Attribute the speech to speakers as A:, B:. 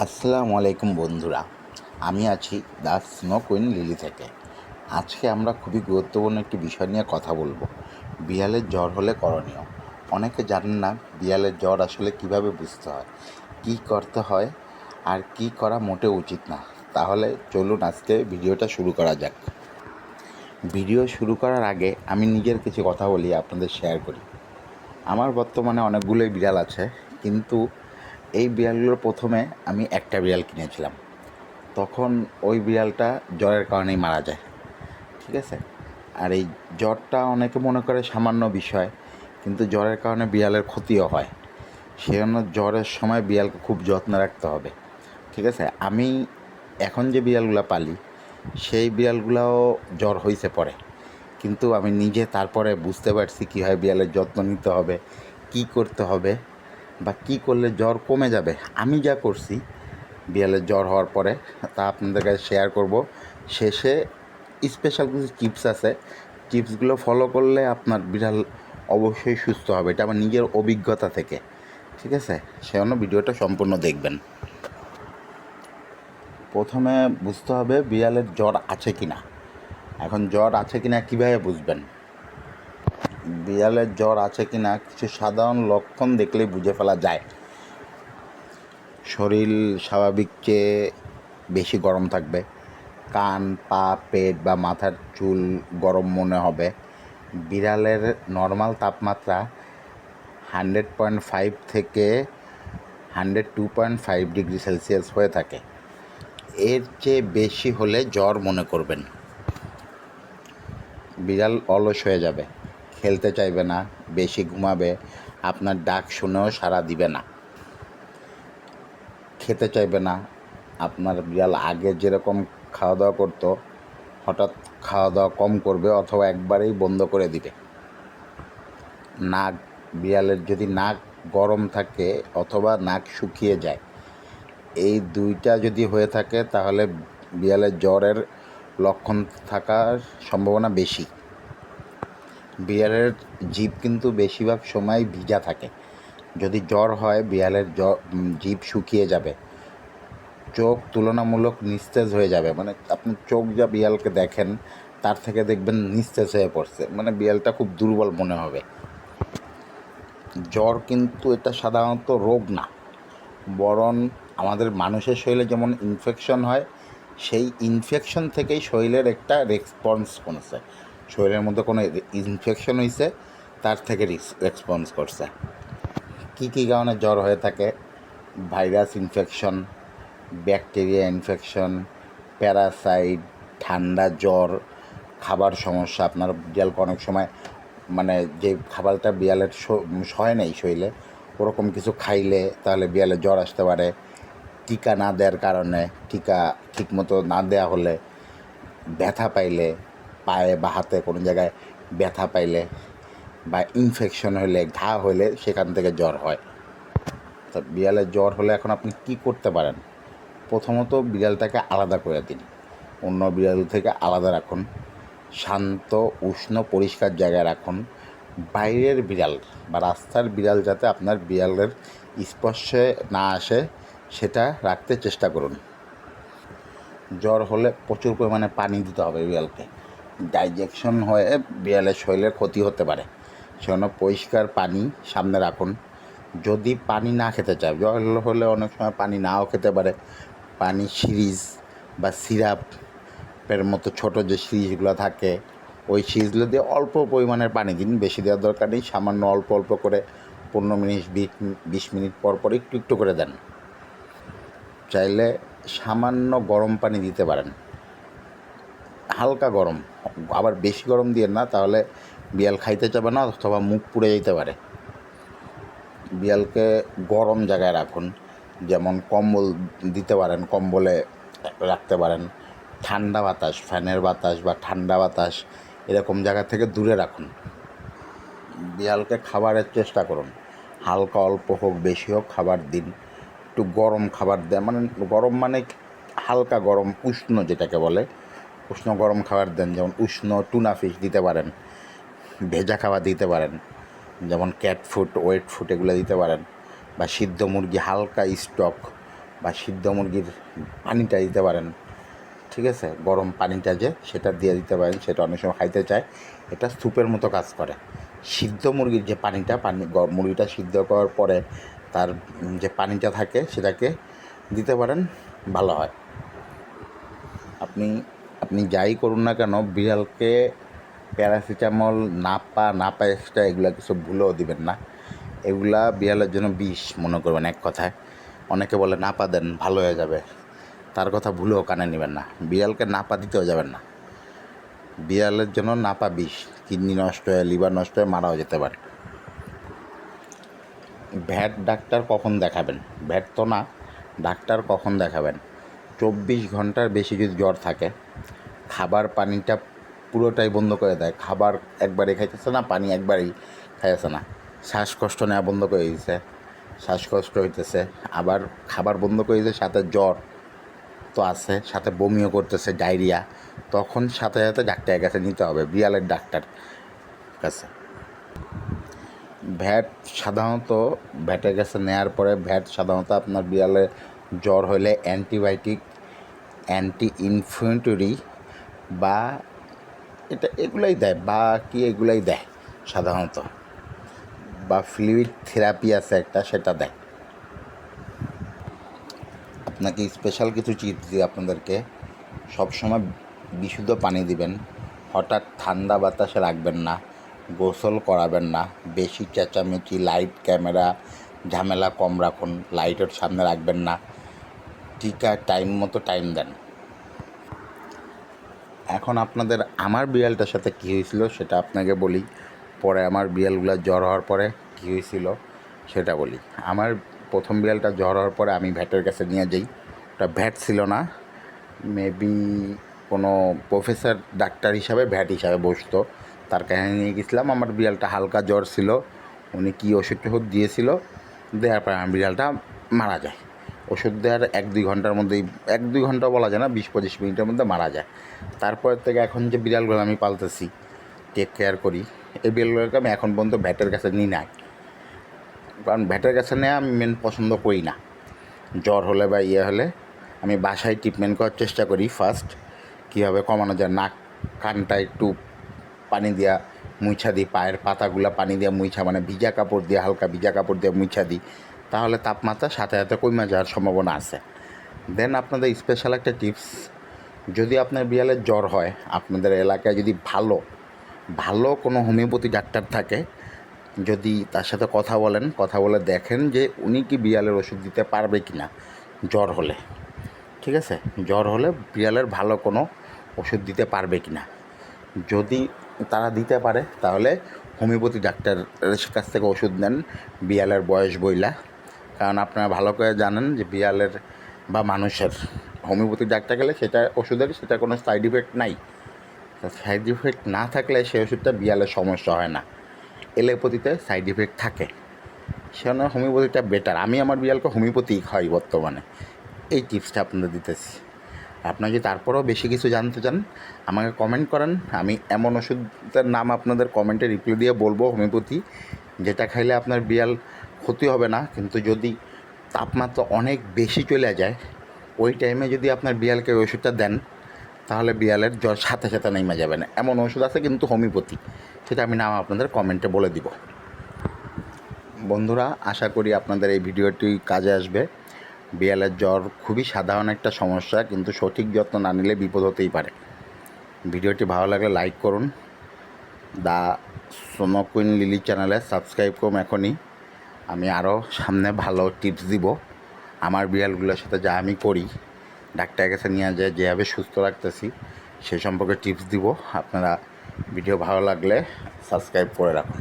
A: আসসালামু আলাইকুম বন্ধুরা। আমি আছি দ্য স্নো কুইন লিলি থেকে। আজকে আমরা খুবই গুরুত্বপূর্ণ একটি বিষয় নিয়ে কথা বলব। বিড়ালের জ্বর হলে করণীয়। অনেকে জানেন না বিড়ালের জ্বর আসলে কীভাবে বুঝতে হয়, কী করতে হয় আর কি করা মোটে উচিত না। তাহলে চলুন আজকে ভিডিওটা শুরু করা যাক। ভিডিও শুরু করার আগে আমি নিজের কিছু কথা বলি, আপনাদের শেয়ার করি। আমার বর্তমানে অনেকগুলোই বিড়াল আছে, কিন্তু এই বিড়ালগুলোর প্রথমে আমি একটা বিড়াল কিনেছিলাম। তখন ওই বিড়ালটা জ্বরের কারণেই মারা যায়, ঠিক আছে? আর এই জ্বরটা অনেকে মনে করে সামান্য বিষয়, কিন্তু জ্বরের কারণে বিড়ালের ক্ষতিও হয়। সেজন্য জ্বরের সময় বিড়ালকে খুব যত্ন রাখতে হবে, ঠিক আছে? আমি এখন যে বিড়ালগুলো পালি, সেই বিড়ালগুলোও জ্বর হয়েছে পরে। কিন্তু আমি নিজে তারপরে বুঝতে পারছি কীভাবে বিড়ালের যত্ন নিতে হবে, কি করতে হবে বা কি করলে জ্বর কমে যাবে? আমি যা করছি বিড়ালের জ্বর হওয়ার পরে, তা আপনাদের কাছে শেয়ার করব। শেষে স্পেশাল কিছু টিপস আছে। টিপসগুলো ফলো করলে আপনার বিড়াল অবশ্যই সুস্থ হবে। এটা আমার নিজের অভিজ্ঞতা থেকে। ঠিক আছে? সেজন্য ভিডিওটা সম্পূর্ণ দেখবেন। প্রথমে বুঝতে হবে বিড়ালের জ্বর আছে কি না এখন জ্বর আছে কি না কীভাবে বুঝবেন? বিড়ালের জ্বর আছে কি না কিছু সাধারণ লক্ষণ দেখলেই বুঝে ফেলা যায়। শরীর স্বাভাবিক চেয়ে বেশি গরম থাকবে। কান, পা, পেট বা মাথার চুল গরম মনে হবে। বিড়ালের নর্মাল তাপমাত্রা হান্ড্রেড পয়েন্ট ফাইভ থেকে hundred two point five degree Celsius হয়ে থাকে। এর চেয়ে বেশি হলে জ্বর মনে করবেন। বিড়াল অলস হয়ে যাবে। খেলতে চাইবে না, বেশি ঘুমাবে, আপনার ডাক শুনেও সাড়া দিবে না। খেতে চাইবে না, আপনার বিড়াল আগে যেরকম খাওয়া দাওয়া করতো, হঠাৎ খাওয়া দাওয়া কম করবে অথবা একবারেই বন্ধ করে দিবে। নাক, বিড়ালের যদি নাক গরম থাকে অথবা নাক শুকিয়ে যায়, এই দুইটা যদি হয়ে থাকে তাহলে বিড়ালের জ্বরের লক্ষণ থাকার সম্ভাবনা বেশি। বিড়ালের জিভ কিন্তু বেশিরভাগ সময় ভিজা থাকে। যদি জ্বর হয়, বিড়ালের জিভ শুকিয়ে যাবে। চোখ তুলনামূলক নিস্তেজ হয়ে যাবে। মানে আপনি চোখ যা বিড়ালকে দেখেন, তার থেকে দেখবেন নিস্তেজ হয়ে পড়ছে। মানে বিড়ালটা খুব দুর্বল মনে হবে। জ্বর কিন্তু এটা সাধারণত রোগ না। বরং আমাদের মানুষের শরীরে যেমন ইনফেকশন হয়, সেই ইনফেকশন থেকেই শরীরের একটা রেসপন্স করেছে শরীরের মধ্যে কোনো ইনফেকশন হয়েছে তার থেকে রেসপন্স করছে। কী কী কারণে জ্বর হয়ে থাকে? Virus infection bacteria infection parasite ঠান্ডা জ্বর, খাবার সমস্যা। আপনার বিড়ালকে অনেক সময় মানে যে খাবারটা বিড়ালের সয় নেই শরীরে, ওরকম কিছু খাইলে তাহলে বিড়ালে জ্বর আসতে পারে। টিকা না দেওয়ার কারণে, টিকা ঠিকমতো না দেওয়া হলে ব্যথা পাইলে পায়ে বা হাতে কোনো জায়গায় ব্যথা পাইলে বা ইনফেকশন হলে ঘা হলে সেখান থেকে জ্বর হয়। তো বিড়ালের জ্বর হলে এখন আপনি কি করতে পারেন? প্রথমত বিড়ালটাকে আলাদা করে দিন। অন্য বিড়াল থেকে আলাদা রাখুন। শান্ত, উষ্ণ, পরিষ্কার জায়গায় রাখুন। বাইরের বিড়াল বা রাস্তার বিড়াল যাতে আপনার বিড়ালের স্পর্শে না আসে, সেটা রাখতে চেষ্টা করুন। জ্বর হলে প্রচুর পরিমাণে পানি দিতে হবে বিড়ালকে। ডাইজেকশন হয়ে বিড়ালের শরীরের ক্ষতি হতে পারে। সেজন্য পরিষ্কার পানি সামনে রাখুন। যদি পানি না খেতে চায়, জল হলে অনেক সময় পানি নাও খেতে পারে। পানি সিরিজ বা সিরাপের মতো ছোট যে সিরিজগুলো থাকে, ওই সিরিজগুলো দিয়ে অল্প পরিমাণের পানি দিন। বেশি দেওয়ার দরকার নেই, সামান্য অল্প অল্প করে পনেরো মিনিট, বিশ মিনিট পর পর একটু একটু করে দেন। চাইলে সামান্য গরম পানি দিতে পারেন। হালকা গরম। আবার বেশি গরম দিয়ে না, তাহলে বিড়াল খাইতে চাবে না অথবা মুখ পুড়ে যেতে পারে। বিড়ালকে গরম জায়গায় রাখুন, যেমন কম্বল দিতে পারেন, কম্বলে রাখতে পারেন। ঠান্ডা বাতাস, ফ্যানের বাতাস বা ঠান্ডা বাতাস এরকম জায়গা থেকে দূরে রাখুন। বিড়ালকে খাবারের চেষ্টা করুন। হালকা অল্প হোক, বেশি হোক, খাবার দিন। একটু গরম খাবার দেয় মানে গরম মানে হালকা গরম, উষ্ণ যেটাকে বলে। উষ্ণ গরম খাবার দেন, যেমন উষ্ণ টুনা ফিশ দিতে পারেন, ভেজা খাবার দিতে পারেন, যেমন ক্যাট ফুড ওয়েট ফুড এগুলো দিতে পারেন, বা সিদ্ধ মুরগি হালকা স্টক বা সিদ্ধ মুরগির পানিটা দিতে পারেন, ঠিক আছে? গরম পানিটা যে সেটা দিয়ে দিতে পারেন, সেটা অনেক সময় খাইতে চায়। এটা স্যুপের মতো কাজ করে। সিদ্ধ মুরগির যে পানিটা, পানি মুরগিটা সিদ্ধ করার পরে তার যে পানিটা থাকে, সেটাকে দিতে পারেন, ভালো হয়। আপনি আপনি যাই করুন না কেন, বিড়ালকে প্যারাসিটামল, নাপা নাপা এক্সট্রা এগুলো কিছু ভুলেও দিবেন না। এগুলা বিড়ালের জন্য বিষ মনে করবেন এক কথায়। অনেকে বলে নাপা দেন, ভালো হয়ে যাবে। তার কথা ভুলেও কানে নেবেন না। বিড়ালকে নাপা দিতেও যাবেন না। বিড়ালের জন্য নাপা বিষ, কিডনি নষ্ট হয়ে, লিভার নষ্ট হয়ে মারাও যেতে পারে। ভ্যাট ডাক্তার কখন দেখাবেন? ভ্যাট তো না, ডাক্তার কখন দেখাবেন? চব্বিশ ঘণ্টার বেশি যদি জ্বর থাকে, খাবার পানিটা পুরোটাই বন্ধ করে দেয়। খাবার একবারে খাইতেছে না, পানি একবারেই খাইতেছে না। শ্বাসকষ্ট নেওয়া বন্ধ করে দিয়েছে শ্বাসকষ্ট হইতেছে। আবার খাবার বন্ধ করে দিয়েছে সাথে জ্বর তো আছে, সাথে বমিও করতেছে, ডায়রিয়া। তখন সাথে সাথে ডাক্তারের কাছে নিতে হবে, বিড়ালের ডাক্তার কাছে। ভ্যাট সাধারণত, ভ্যাটের কাছে নেওয়ার পরে ভ্যাট সাধারণত আপনার বিড়ালে জ্বর হলে অ্যান্টিবায়োটিক অ্যান্টি ইনফ্লুয়েন্টরি বা এটা এগুলাই দেয় বা কি এগুলাই দেয় সাধারণত। বা ফ্লুইড থেরাপি আছে একটা, সেটা দেয়। আপনাকে স্পেশাল কিছু টিপস দিয়ে আপনাদেরকে সবসময় বিশুদ্ধ পানি দিবেন, হঠাৎ ঠান্ডা বাতাসে রাখবেন না, গোসল করাবেন না, বেশি চেঁচামেচি লাইট ক্যামেরা ঝামেলা কম রাখুন লাইটের সামনে রাখবেন না টিকা টাইম মতো টাইম দেন। এখন আপনাদের আমার বিড়ালটার সাথে কী হয়েছিল সেটা আপনাকে বলি। পরে আমার বিড়ালগুলো জ্বর হওয়ার পরে কী হয়েছিল সেটা বলি। আমার প্রথম বিড়ালটা জ্বর হওয়ার পরে আমি ভ্যাটের কাছে নিয়ে যাই। ওটা ভ্যাট ছিল না। মেবি কোনো প্রফেসর ডাক্তার হিসাবে ভ্যাট হিসাবে বসতো। তার কাছে নিয়ে গেছিলাম। আমার বিড়ালটা হালকা জ্বর ছিল। উনি কী ওষুধ টষুধ দিয়েছিল। দেওয়ার পরে আমার বিড়ালটা মারা যায়। ওষুধ দেওয়ার এক দুই ঘণ্টার মধ্যেই, এক দুই ঘণ্টা বলা যায় না, বিশ পঁচিশ মিনিটের মধ্যে মারা যায়। তারপর থেকে এখন যে বিড়ালগুলো আমি পালতেছি টেক কেয়ার করি, এই বিড়ালগুলোকে আমি এখন পর্যন্ত ভ্যাটের কাছে নিই না কারণ ভ্যাটের কাছে নেওয়া আমি মেন পছন্দ করি না। জ্বর হলে বা ইয়ে হলে আমি বাসায় ট্রিটমেন্ট করার চেষ্টা করি ফার্স্ট কীভাবে কমানো যায়, নাক, কানটা একটু পানি দিয়া মুইছা দিই, পায়ের পাতাগুলো পানি দিয়ে মুইছা মানে ভিজা কাপড় দিয়ে, হালকা ভিজা কাপড় দিয়ে মুইছা দিই। তাহলে তাপমাত্রা সাথে সাথে কমে যাওয়ার সম্ভাবনা আছে। দেন আপনাদের স্পেশাল একটা টিপস যদি আপনার বিড়ালের জ্বর হয়, আপনাদের এলাকায় যদি ভালো ভালো কোনো হোমিওপ্যাথি ডাক্তার থাকে, যদি তার সাথে কথা বলেন, কথা বলে দেখেন যে উনি কি বিড়ালের ওষুধ দিতে পারবে কি না জ্বর হলে। ঠিক আছে? জ্বর হলে বিড়ালের ভালো কোনো ওষুধ দিতে পারবে কি না যদি তারা দিতে পারে, তাহলে হোমিওপ্যাথি ডাক্তারের কাছ থেকে ওষুধ নেন, বিড়ালের বয়স বইলা। কারণ আপনারা ভালো করে জানেন যে বিড়ালের বা মানুষের হোমিওপ্যাথি ডাক্তার গেলে সেটা ওষুধের, সেটা কোনো সাইড ইফেক্ট নাই। সাইড ইফেক্ট না থাকলে সেই ওষুধটা বিড়ালের সমস্যা হয় না। এলোপ্যাথিতে সাইড ইফেক্ট থাকে। সেজন্য হোমিওপ্যাথিটা বেটার আমি আমার বিড়ালকে হোমিওপ্যাথি খাই বর্তমানে। এই টিপসটা আপনাদের দিতেছি। আপনারা যদি তারপরেও বেশি কিছু জানতে চান, আমাকে কমেন্ট করেন। আমি এমন ওষুধের নাম আপনাদের কমেন্টে রিপ্লাই দিয়ে বলব, হোমিওপ্যাথি। যেটা খাইলে আপনার বিড়াল ক্ষতি হবে না, কিন্তু যদি তাপমাত্রা অনেক বেশি চলে যায়, ওই টাইমে যদি আপনার বিড়ালকে ওষুধটা দেন, তাহলে বিড়ালের জ্বর সাথে সাথে নেমে যাবে না। এমন ওষুধ আছে কিন্তু হোমিওপ্যাথি, সেটা আমি নাম আপনাদের কমেন্টে বলে দিব। বন্ধুরা, আশা করি আপনাদের এই ভিডিওটি কাজে আসবে। বিড়ালের জ্বর খুবই সাধারণ একটা সমস্যা, কিন্তু সঠিক যত্ন না নিলে বিপদ হতেই পারে। ভিডিওটি ভালো লাগলে লাইক করুন। দা সোনকুইন লিলি চ্যানেলে সাবস্ক্রাইব করুন এখনই। আমি আরও সামনে ভালো টিপস দিব। আমার বিড়ালগুলোর সাথে যা আমি করি, ডাক্তারের কাছে নিয়ে যায় যেভাবে সুস্থ রাখতেছি, সে সম্পর্কে টিপস দিব। আপনারা ভিডিও ভালো লাগলে সাবস্ক্রাইব করে রাখুন।